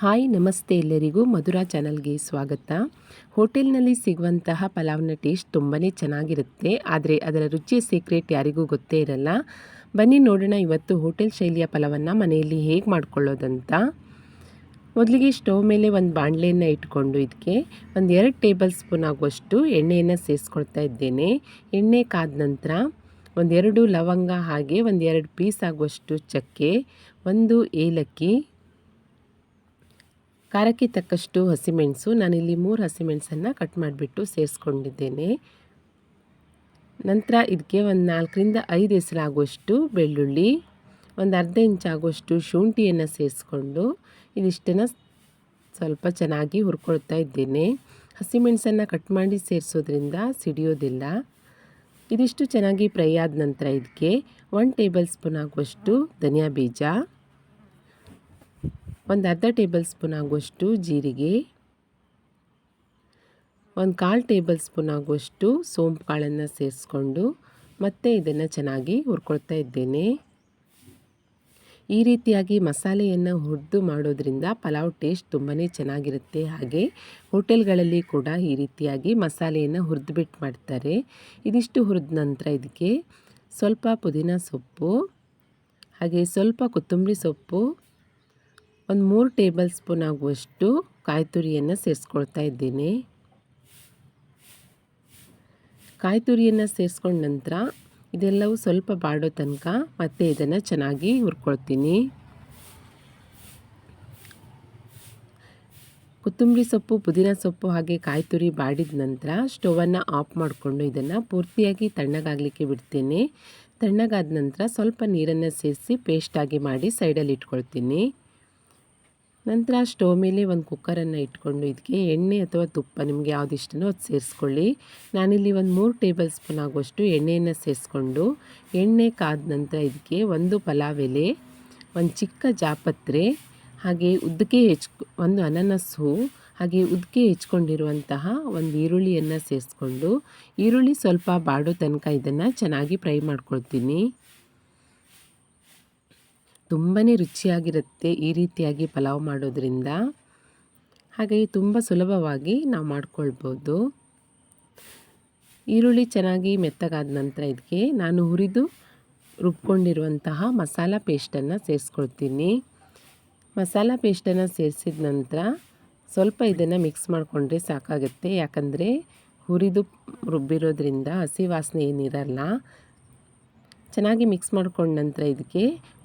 Hi, ನಮಸ್ತೆ ಎಲ್ಲರಿಗೂ ಮಧುರಾ ಚಾನಲ್ಗೆ ಸ್ವಾಗತ. ಹೋಟೆಲ್ನಲ್ಲಿ ಸಿಗುವಂತಹ ಪಲಾವ್ನ ಟೇಸ್ಟ್ ತುಂಬಾ ಚೆನ್ನಾಗಿರುತ್ತೆ, ಆದರೆ ಅದರ ರುಚಿಯ ಸೀಕ್ರೆಟ್ ಯಾರಿಗೂ ಗೊತ್ತೇ ಇರಲ್ಲ. ಬನ್ನಿ ನೋಡೋಣ ಇವತ್ತು ಹೋಟೆಲ್ ಶೈಲಿಯ ಪಲಾವನ್ನು ಮನೆಯಲ್ಲಿ ಹೇಗೆ ಮಾಡ್ಕೊಳ್ಳೋದಂತ. ಮೊದಲಿಗೆ ಸ್ಟವ್ ಮೇಲೆ ಒಂದು ಬಾಣಲೆಯನ್ನು ಇಟ್ಕೊಂಡು ಇದಕ್ಕೆ ಒಂದು ಎರಡು ಟೇಬಲ್ ಸ್ಪೂನ್ ಆಗುವಷ್ಟು ಎಣ್ಣೆಯನ್ನು ಸೇರಿಸ್ಕೊಳ್ತಾ ಇದ್ದೇನೆ. ಎಣ್ಣೆ ಕಾದ ನಂತರ ಒಂದೆರಡು ಲವಂಗ ಹಾಗೆ ಒಂದೆರಡು ಪೀಸ್ ಆಗುವಷ್ಟು ಚಕ್ಕೆ, ಒಂದು ಏಲಕ್ಕಿ ಖಾರಕ್ಕೆ ತಕ್ಕಷ್ಟು ಹಸಿಮೆಣಸು, ನಾನಿಲ್ಲಿ ಮೂರು ಹಸಿಮೆಣಸನ್ನು ಕಟ್ ಮಾಡಿಬಿಟ್ಟು ಸೇರಿಸ್ಕೊಂಡಿದ್ದೇನೆ. ನಂತರ ಇದಕ್ಕೆ ಒಂದು ನಾಲ್ಕರಿಂದ ಐದು ಹೆಸರಾಗುವಷ್ಟು ಬೆಳ್ಳುಳ್ಳಿ, ಒಂದು ಅರ್ಧ ಇಂಚಾಗುವಷ್ಟು ಶುಂಠಿಯನ್ನು ಸೇರಿಸ್ಕೊಂಡು ಇದಿಷ್ಟನ್ನು ಸ್ವಲ್ಪ ಚೆನ್ನಾಗಿ ಹುರ್ಕೊಳ್ತಾ ಇದ್ದೇನೆ. ಹಸಿಮೆಣಸನ್ನು ಕಟ್ ಮಾಡಿ ಸೇರಿಸೋದ್ರಿಂದ ಸಿಡಿಯೋದಿಲ್ಲ. ಇದಿಷ್ಟು ಚೆನ್ನಾಗಿ ಫ್ರೈ ಆದ ನಂತರ ಇದಕ್ಕೆ ಒನ್ ಟೇಬಲ್ ಸ್ಪೂನ್ ಆಗುವಷ್ಟು ಧನಿಯಾ ಬೀಜ ಒಂದು ಅರ್ಧ ಟೇಬಲ್ ಸ್ಪೂನ್ ಆಗುವಷ್ಟು ಜೀರಿಗೆ, ಒಂದು ಕಾಲು ಟೇಬಲ್ ಸ್ಪೂನ್ ಆಗುವಷ್ಟು ಸೋಂಪು ಕಾಳನ್ನು ಸೇರಿಸ್ಕೊಂಡು ಮತ್ತೆ ಇದನ್ನು ಚೆನ್ನಾಗಿ ಹುರ್ಕೊಳ್ತಾ ಇದ್ದೇನೆ. ಈ ರೀತಿಯಾಗಿ ಮಸಾಲೆಯನ್ನು ಹುರಿದು ಮಾಡೋದ್ರಿಂದ ಪಲಾವ್ ಟೇಸ್ಟ್ ತುಂಬಾ ಚೆನ್ನಾಗಿರುತ್ತೆ. ಹಾಗೆ ಹೋಟೆಲ್ಗಳಲ್ಲಿ ಕೂಡ ಈ ರೀತಿಯಾಗಿ ಮಸಾಲೆಯನ್ನು ಹುರಿದ್ಬಿಟ್ಟು ಮಾಡ್ತಾರೆ. ಇದಿಷ್ಟು ಹುರಿದ ನಂತರ ಇದಕ್ಕೆ ಸ್ವಲ್ಪ ಪುದೀನ ಸೊಪ್ಪು, ಹಾಗೆ ಸ್ವಲ್ಪ ಕೊತ್ತಂಬರಿ ಸೊಪ್ಪು ಒಂದು ಮೂರು ಟೇಬಲ್ ಸ್ಪೂನ್ ಆಗುವಷ್ಟು ಕಾಯಿ ತುರಿಯನ್ನು ಸೇರಿಸ್ಕೊಳ್ತಾ ಇದ್ದೀನಿ. ಕಾಯಿ ತುರಿಯನ್ನು ಸೇರಿಸ್ಕೊಂಡ ನಂತರ ಇದೆಲ್ಲವೂ ಸ್ವಲ್ಪ ಬಾಡೋ ತನಕ ಮತ್ತೆ ಇದನ್ನು ಚೆನ್ನಾಗಿ ಹುರ್ಕೊಳ್ತೀನಿ. ಕೊತ್ತಂಬರಿ ಸೊಪ್ಪು, ಪುದೀನ ಸೊಪ್ಪು ಹಾಗೆ ಕಾಯಿ ತುರಿ ಬಾಡಿದ ನಂತರ ಸ್ಟೌವನ್ನು ಆಫ್ ಮಾಡಿಕೊಂಡು ಇದನ್ನು ಪೂರ್ತಿಯಾಗಿ ತಣ್ಣಗಾಗಲಿಕ್ಕೆ ಬಿಡ್ತೀನಿ. ತಣ್ಣಗಾದ ನಂತರ ಸ್ವಲ್ಪ ನೀರನ್ನು ಸೇರಿಸಿ ಪೇಸ್ಟಾಗಿ ಮಾಡಿ ಸೈಡಲ್ಲಿ ಇಟ್ಕೊಳ್ತೀನಿ. ನಂತರ ಸ್ಟೋವ್ ಮೇಲೆ ಒಂದು ಕುಕ್ಕರನ್ನು ಇಟ್ಕೊಂಡು ಇದಕ್ಕೆ ಎಣ್ಣೆ ಅಥವಾ ತುಪ್ಪ ನಿಮಗೆ ಯಾವ್ದು ಇಷ್ಟನೋ ಅದು ಸೇರಿಸ್ಕೊಳ್ಳಿ. ನಾನಿಲ್ಲಿ ಒಂದು ಮೂರು ಟೇಬಲ್ ಸ್ಪೂನ್ ಆಗುವಷ್ಟು ಎಣ್ಣೆಯನ್ನು ಸೇರಿಸ್ಕೊಂಡು ಎಣ್ಣೆ ಕಾದ ನಂತರ ಇದಕ್ಕೆ ಒಂದು ಪಲಾವ್ ಎಲೆ, ಒಂದು ಚಿಕ್ಕ ಜಾಪತ್ರೆ, ಹಾಗೆ ಉದ್ದಕ್ಕೆ ಹೆಚ್ ಒಂದು ಅನನಸ್ಸು, ಹಾಗೆ ಉದ್ದಕ್ಕೆ ಹೆಚ್ಕೊಂಡಿರುವಂತಹ ಒಂದು ಈರುಳ್ಳಿಯನ್ನು ಸೇರಿಸ್ಕೊಂಡು ಈರುಳ್ಳಿ ಸ್ವಲ್ಪ ಬಾಡೋ ತನಕ ಇದನ್ನು ಚೆನ್ನಾಗಿ ಫ್ರೈ ಮಾಡ್ಕೊಳ್ತೀನಿ. ತುಂಬಾ ರುಚಿಯಾಗಿರುತ್ತೆ ಈ ರೀತಿಯಾಗಿ ಪಲಾವ್ ಮಾಡೋದ್ರಿಂದ. ಹಾಗೆಯೇ ತುಂಬ ಸುಲಭವಾಗಿ ನಾವು ಮಾಡ್ಕೊಳ್ಬೋದು. ಈರುಳ್ಳಿ ಚೆನ್ನಾಗಿ ಮೆತ್ತಗಾದ ನಂತರ ಇದಕ್ಕೆ ನಾನು ಹುರಿದು ರುಬ್ಕೊಂಡಿರುವಂತಹ ಮಸಾಲ ಪೇಸ್ಟನ್ನು ಸೇರಿಸ್ಕೊಳ್ತೀನಿ. ಮಸಾಲ ಪೇಸ್ಟನ್ನು ಸೇರಿಸಿದ ನಂತರ ಸ್ವಲ್ಪ ಇದನ್ನು ಮಿಕ್ಸ್ ಮಾಡಿಕೊಂಡ್ರೆ ಸಾಕಾಗುತ್ತೆ. ಯಾಕಂದರೆ ಹುರಿದು ರುಬ್ಬಿರೋದ್ರಿಂದ ಹಸಿ ವಾಸನೆ ಏನಿರಲ್ಲ ಚೆನ್ನಾಗಿ ಮಿಕ್ಸ್ ಮಾಡ್ಕೊಂಡ ನಂತರ ಇದಕ್ಕೆ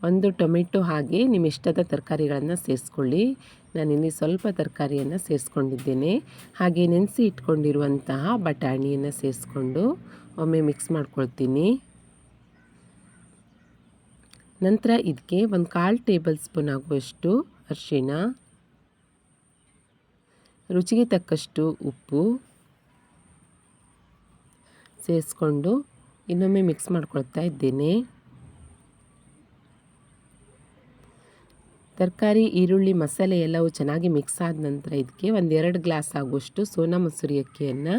ಒಂದು ಟೊಮೆಟೊ ಹಾಗೆ ನಿಮ್ಮ ಇಷ್ಟದ ತರಕಾರಿಗಳನ್ನು ಸೇರಿಸ್ಕೊಳ್ಳಿ. ನಾನಿಲ್ಲಿ ಸ್ವಲ್ಪ ತರಕಾರಿಯನ್ನು ಸೇರಿಸ್ಕೊಂಡಿದ್ದೇನೆ. ಹಾಗೆ ನೆನೆಸಿ ಇಟ್ಕೊಂಡಿರುವಂತಹ ಬಟಾಣಿಯನ್ನು ಸೇರಿಸ್ಕೊಂಡು ಒಮ್ಮೆ ಮಿಕ್ಸ್ ಮಾಡ್ಕೊಳ್ತೀನಿ. ನಂತರ ಇದಕ್ಕೆ ಒಂದು ಕಾಲು ಟೇಬಲ್ ಸ್ಪೂನ್ ಆಗುವಷ್ಟು ಅರಿಶಿಣ, ರುಚಿಗೆ ತಕ್ಕಷ್ಟು ಉಪ್ಪು ಸೇರಿಸ್ಕೊಂಡು ಇನ್ನೊಮ್ಮೆ ಮಿಕ್ಸ್ ಮಾಡ್ಕೊಳ್ತಾ ಇದ್ದೇನೆ. ತರಕಾರಿ, ಈರುಳ್ಳಿ, ಮಸಾಲೆ ಎಲ್ಲವೂ ಚೆನ್ನಾಗಿ ಮಿಕ್ಸ್ ಆದ ನಂತರ ಇದಕ್ಕೆ ಒಂದೆರಡು ಗ್ಲಾಸ್ ಆಗುವಷ್ಟು ಸೋನಾ ಮಸೂರಿ ಅಕ್ಕಿಯನ್ನು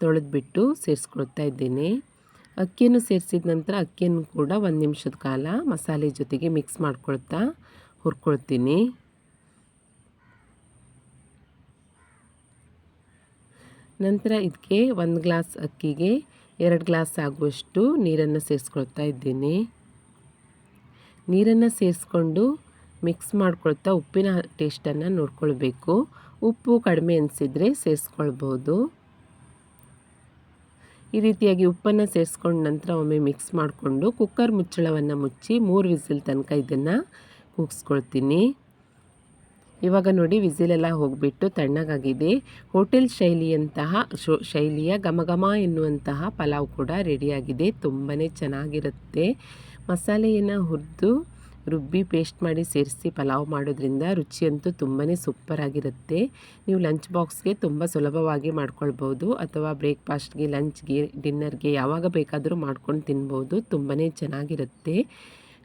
ತೊಳೆದ್ಬಿಟ್ಟು ಸೇರಿಸ್ಕೊಳ್ತಾ ಇದ್ದೇನೆ. ಅಕ್ಕಿಯನ್ನು ಸೇರಿಸಿದ ನಂತರ ಅಕ್ಕಿಯನ್ನು ಕೂಡ ಒಂದು ನಿಮಿಷದ ಕಾಲ ಮಸಾಲೆ ಜೊತೆಗೆ ಮಿಕ್ಸ್ ಮಾಡ್ಕೊಳ್ತಾ ಹುರ್ಕೊಳ್ತೀನಿ. ನಂತರ ಇದಕ್ಕೆ ಒಂದು ಗ್ಲಾಸ್ ಅಕ್ಕಿಗೆ ಎರಡು ಗ್ಲಾಸ್ ಆಗುವಷ್ಟು ನೀರನ್ನು ಸೇರಿಸ್ಕೊಳ್ತಾ ಇದ್ದೀನಿ. ನೀರನ್ನು ಸೇರಿಸ್ಕೊಂಡು ಮಿಕ್ಸ್ ಮಾಡ್ಕೊಳ್ತಾ ಉಪ್ಪಿನ ಟೇಸ್ಟನ್ನು ನೋಡ್ಕೊಳ್ಬೇಕು. ಉಪ್ಪು ಕಡಿಮೆ ಅನಿಸಿದರೆ ಸೇರಿಸ್ಕೊಳ್ಬೋದು. ಈ ರೀತಿಯಾಗಿ ಉಪ್ಪನ್ನು ಸೇರಿಸ್ಕೊಂಡ ನಂತರ ಒಮ್ಮೆ ಮಿಕ್ಸ್ ಮಾಡಿಕೊಂಡು ಕುಕ್ಕರ್ ಮುಚ್ಚಳವನ್ನು ಮುಚ್ಚಿ ಮೂರು ವಿಸಿಲ್ ತನಕ ಇದನ್ನು ಕೂಗಿಸ್ಕೊಳ್ತೀನಿ. ಇವಾಗ ನೋಡಿ ವಿಸಿಲೆಲ್ಲ ಹೋಗಿಬಿಟ್ಟು ತಣ್ಣಗಾಗಿದೆ. ಹೋಟೆಲ್ ಶೈಲಿಯಂತಹ ಶೋ ಶೈಲಿಯ ಘಮ ಎನ್ನುವಂತಹ ಪಲಾವ್ ಕೂಡ ರೆಡಿಯಾಗಿದೆ. ತುಂಬಾ ಚೆನ್ನಾಗಿರುತ್ತೆ. ಮಸಾಲೆಯನ್ನು ಹುರಿದು ರುಬ್ಬಿ ಪೇಸ್ಟ್ ಮಾಡಿ ಸೇರಿಸಿ ಪಲಾವ್ ಮಾಡೋದ್ರಿಂದ ರುಚಿಯಂತೂ ತುಂಬಾ ಸೂಪರಾಗಿರುತ್ತೆ. ನೀವು ಲಂಚ್ ಬಾಕ್ಸ್ಗೆ ತುಂಬ ಸುಲಭವಾಗಿ ಮಾಡ್ಕೊಳ್ಬೋದು ಅಥವಾ ಬ್ರೇಕ್ಫಾಸ್ಟ್ಗೆ, ಲಂಚ್ಗೆ, ಡಿನ್ನರ್ಗೆ ಯಾವಾಗ ಬೇಕಾದರೂ ಮಾಡ್ಕೊಂಡು ತಿನ್ಬೋದು. ತುಂಬಾ ಚೆನ್ನಾಗಿರುತ್ತೆ.